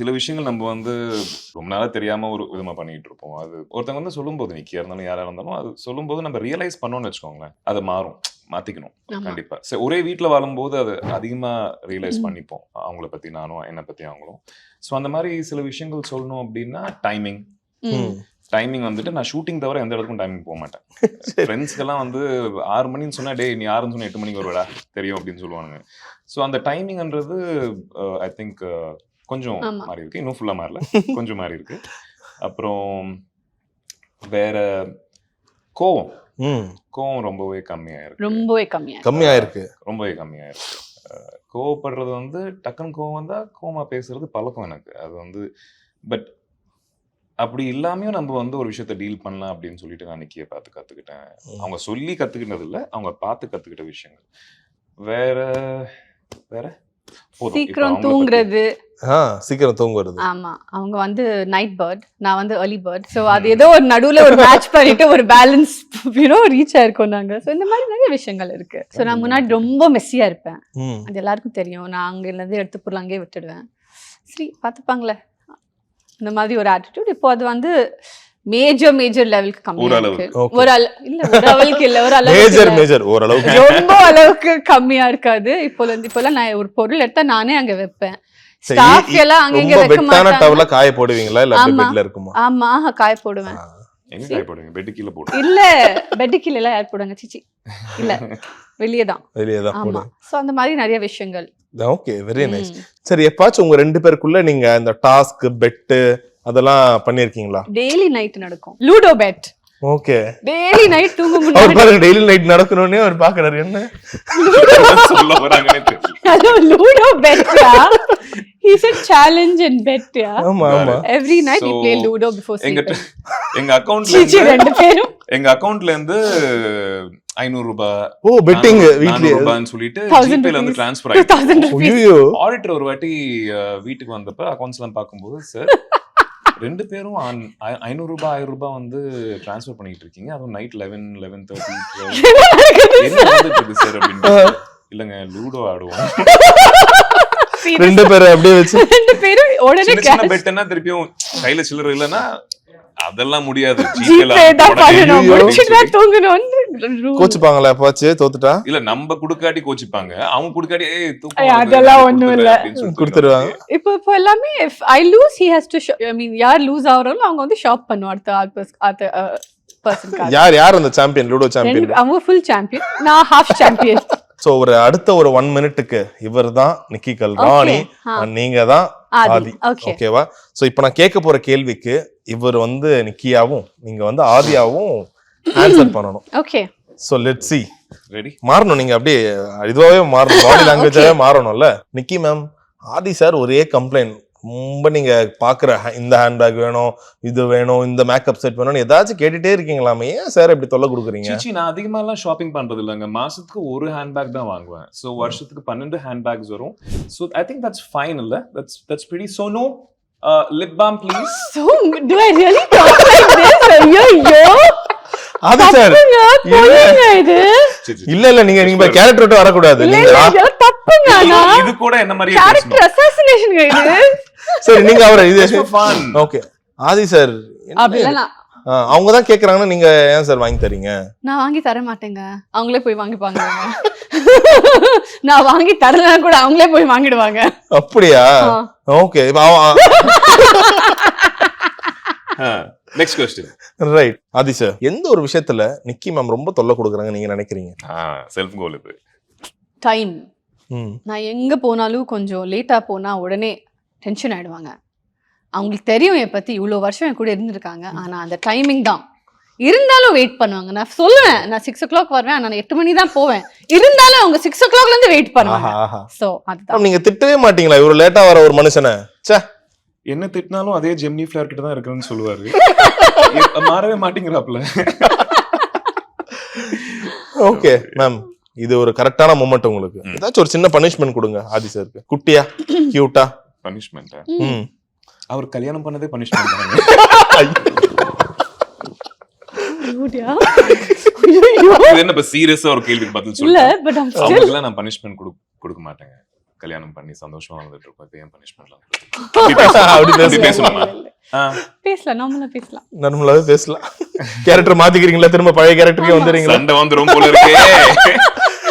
சில விஷயங்கள் நம்ம வந்து ரொம்ப நாளா தெரியாம ஒரு விதமா பண்ணிட்டு இருப்போம். அது ஒருத்தவங்க வந்து சொல்லும்போது நிக்கியா இருந்தாலும் யாரா இருந்தாலும் அது சொல்லும்போது நம்ம ரியலைஸ் பண்ணோம்னு வச்சுக்கோங்களேன். அது மாறும். மாத்திக்கணும். கண்டிப்பா. சரி ஒரே வீட்ல வாழும்போது அது அதிகமா ரியலைஸ். பண்ணிப்போம். அவங்கள பத்தி நானும் என்னை பத்தி அவங்களும். ஸோ அந்த மாதிரி சில விஷயங்கள் சொல்லணும் அப்படின்னா டைமிங். டைமிங் வந்துட்டு நான் ஷூட்டிங் தவிர எந்த இடத்துக்கும் டைமிங் போக மாட்டேன். ஃப்ரெண்ட்ஸ்க்கெல்லாம் வந்து ஆறு மணின்னு சொன்னா டேய் நீ ஆறுன்னு சொன்னா எட்டு மணிக்கு வருவடா? தெரியும் அப்படின்னு சொல்லுவானுங்க. ஸோ அந்த டைமிங்ன்றது ஐ திங்க் கொஞ்சம். மாறி இருக்கு. இன்னும் ஃபுல்லா மாறல. கொஞ்சம் மாறி இருக்கு. அப்புறம் வேற கோவம். கோவம் ரொம்பவே கம்மியாயிருக்கு ரொம்பவே கம்மியா கம்மியா இருக்கு. ரொம்பவே கம்மியாயிருக்கு கோவப்படுறது வந்து டக்குன்னு கோவம் வந்தா கோவமா பேசுறது பழக்கம் எனக்கு. அது வந்து பட் அப்படி இல்லாமையும் நம்ம வந்து ஒரு விஷயத்த டீல் பண்ணலாம் அப்படின்னு சொல்லிட்டு நான் நிக்கிய பார்த்து கத்துக்கிட்டேன். அவங்க சொல்லி கத்துக்கிட்டது இல்ல. அவங்க பார்த்து கத்துக்கிட்ட விஷயங்கள். வேற வேற? சீக்கிரம் தூங்குறது. சீக்கிரம் தூங்குறது ஆமா அவங்க வந்து நைட் பேர்ட் நான் வந்து early பேர்ட் ஸோ அது ஏதோ ஒரு நடுவுல ஒரு மேட்ச் பண்ணிட்டு ஒரு பேலன்ஸ் யூனோ ரீச் ஆயிருக்கோம் நாங்க. ஸோ இந்த மாதிரி நிறைய விஷயங்கள் இருக்கு. ஸோ நான் முன்னாடி ரொம்ப மெஸ்ஸியா இருப்பேன். அது எல்லாருக்கும் தெரியும். நான் அங்கிருந்து எடுத்து பொருள் அங்கேயே விட்டுடுவேன். சரி பார்த்துப்பாங்களே. இந்த மாதிரி ஒரு ஆட்டிடியூட் இப்போ அது வந்து மேஜர் மேஜர் லெவலுக்கு கம்மியா. இருக்கு. ஒரு இல்ல ஒரு அளவுக்கு இல்ல ஒரு அளவுக்கு மேஜர். மேஜர் ஓரளவுக்கு. ரொம்ப அளவுக்கு கம்மியா இருக்காது. இப்போல இருந்து இப்போலாம் நான் ஒரு பொருள் எடுத்தா நானே அங்க வைப்பேன். ஸ்டாஃப் எல்லாம் அங்க இங்க வைக்க மாட்டாங்க. டவல காய போடுவீங்களா? இல்ல. பெட்ல இருக்குமா? ஆமா காய போடுவேன். எங்க காய போடுங்க பெட்டு கீழே போடுங்க இல்ல பெட்டு கீழ எல்லாம் யார் போடுங்க சிச்சி. இல்ல வெளியே தான். வெளியே தான் ஆமா. போடுவேன் சோ அந்த மாதிரி நிறைய விஷயங்கள். Okay very nice. சரி எப்பாச்சும் உங்க ரெண்டு பேருக்குள்ள நீங்க இந்த டாஸ்க் பெட்டு அதெல்லாம் பண்ணிருக்கீங்களா டெய்லி நைட் நடக்கும். Ludo bet okay daily night தூங்க பாருங்க டெய்லி நைட் நடக்கணும்னே அவர் பாக்குறாரு. என்ன? சொல்ல வராங்கன்னே தெரியல லூடோ பெட்யா he said challenge and bet yeah. ஆமா ஆமா. Every night we So, play ludo before எங்க sleeping. எங்க அக்கவுண்ட்ல சிச்சி இருந்து ரெண்டு பேரும். எங்க அக்கவுண்ட்ல இருந்து ஐநூறு ரூபாய் ஓ பெட்டிங் வீட்லயே. நானூறு ரூபாய்ன்னு சொல்லிட்டு Thousand ஜிபேல வந்து rupees. டிரான்ஸ்ஃபர் ஆயிடுச்சு rupees. ஐயோ ஆடிட்டர் ஒரு வாட்டி அஹ், வீட்டுக்கு வந்தப்ப அக்கௌண்ட்ஸ் எல்லாம் பார்க்கும்போது சார் ரெண்டு பேரும் ஆன்- ஐ- ஐநூறு ரூபாய் ஆயிரம் ரூபாய் வந்து டிரான்ஸ்ஃபர் பண்ணிட்டு இருக்கீங்க. அதுவும் நைட் லெவன் லெவன் தேர்ட்டி என்ன சார் அப்படின்னு இல்லங்க லூடோ ஆடுவோம். ரெண்டு பேரும் அப்படியே வச்சு. ரெண்டு பேரும் உடனே சின்ன பெட்னா திருப்பியும் கையில சில்லற இல்லைன்னா அதெல்லாம் முடியாது. கோச்சுப்பாங்களா எப்பாச்சு தோத்துட்டா? இல்ல நம்ம குடுக்காட்டி கோச்சிப்பாங்க. அவங்க குடுக்காட்டி அதெல்லாம் ஒண்ணும் இல்ல. கொடுத்துருவாங்க. இப்போ இப்போ எல்லாமே I lose he has to I mean யார் லூஸ் ஆகுறாங்களோ அவங்க வந்து ஷாப் பண்ணுவோம் அடுத்த யார் யார் அந்த சாம்பியன் லூடோ சாம்பியன் அவங்க ஃபுல் சாம்பியன் நான் ஹாஃப் சாம்பியன் சோ ஒரு அடுத்த ஒரு ஒன் மினிட்டுக்கு இவர் தான் நிக்கி கல்ராணி நீங்க தான் ஆதி. ஆதி. ஓகே ஓகேவா சோ இப்போ நான் கேட்க போற கேள்விக்கு இவர் வந்து நிக்கியாவும் நீங்க வந்து ஆதியாவும் ஆன்சர் பண்ணணும். Okay so let see ready மாறணும். நீங்க அப்படியே இதுவாவே மாறணும். பாடி லாங்குவேஜாவே மாறணும்ல. நிக்கி மேம் ஆதி சார் ஒரே கம்ப்ளைண்ட் ரொம்ப நீங்க பாக்குற இந்த ஹேண்ட்பேக் வேணும் இது வேணும் இந்த மேக்கப் செட் வேணும்னு ஏதாச்சும் கேட்டுட்டே இருக்கீங்களாமே? ஏன் சார் இப்படி தொல்லை கொடுக்குறீங்க? சீச்சி நான் அதிகமா எல்லாம் ஷாப்பிங் பண்றது இல்லைங்க. மாசத்துக்கு ஒரு ஹேண்ட்பேக் தான் வாங்குவேன். சோ வருஷத்துக்கு பன்னெண்டு ஹேண்ட்பேக்ஸ் வரும். So I think that's fine இல்ல. That's that's pretty so no lip balm please so do I really talk like this ஐயோ ஆதி சார் இல்ல. இல்ல நீங்க நீங்க கேரக்டர் வரக்கூடாது. இது கூட என்ன மாதிரியே கேரக்டர் அசாசினேஷன் இது. சரி நீங்க அவரை இது ஃபன் ஓகே ஆதி சார் அப்படிலாம் அவங்க தான் கேக்குறாங்கன்னா நீங்க ஏன் சார் வாங்கி தரீங்க? நான் வாங்கி தர மாட்டேங்க. அவங்களே போய் வாங்கிப்பாங்க. நான் வாங்கி தரலனா கூட அவங்களே போய் வாங்கிடுவாங்க. அப்படியா. Okay next question right Aadhi sir எந்த ஒரு விஷயத்துல நிக்கி மேம் ரொம்ப தொல்லை கொடுக்குறாங்க நீங்க நினைக்கிறீங்க? செல்ஃப் கோல் இது. டைம் நான் எங்க போனாலும் கொஞ்சம் லேட்டா போனா உடனே டென்ஷன் ஆயிடுவாங்க. அவங்களுக்கு தெரியும் என் பத்தி இவ்வளோ வருஷம் என் கூட இருந்திருக்காங்க. ஆனா அந்த டைமிங் தான். இருந்தாலும் வெயிட் பண்ணுவாங்க. நான் சொல்லுவேன் நான் சிக்ஸ் ஓ கிளாக் வருவேன் நான் எட்டு மணி தான் போவேன். இருந்தாலும் அவங்க சிக்ஸ் ஓ கிளாக்ல இருந்து வெயிட் பண்ணுவாங்க. ஆஹா சோ அதுதான். மேம், நீங்க திட்டவே மாட்டீங்களா? இவ்வளவு லேட்டா வர ஒரு மனுஷனை. ச்சே. என்ன திட்டினாலும் அதே ஜெமினி ஃபிளேர் கிட்ட தான் இருக்குன்னு சொல்லுவாரு. மாறவே மாட்டேங்கிறாப்ல ஓகே மேம் இது ஒரு கரெக்டான மூமெண்ட் உங்களுக்கு. ஏதாச்சும் ஒரு சின்ன பனிஷ்மெண்ட் கொடுங்க ஆதி சாருக்கு குட்டியா கியூட்டா பனிஷ்மெண்ட் அவர் கல்யாணம் பண்ணதே பனிஷ்மெண்ட் என்ன இப்ப சீரியஸா ஒரு கேள்விக்கு பதில் இல்ல சொல்லுங்க நான் பனிஷ்மெண்ட் கொடுக்க மாட்டேங்க. கல்யாணம் பண்ணி சந்தோஷமா வந்துட்டு இருக்கோம் இப்போ ஏன் பனிஷ்மெண்ட்லாம் பேசணுமா? ஆ, பேசலாம் நார்மலா பேசலாம். நார்மலாவே பேசலாம். கேரக்டர் மாத்திக்கிறீங்களா? திரும்ப பழைய கேரக்டருக்கே ஆமா. வந்துடுறீங்களா? சண்டை வந்துரும் போல இருக்கே.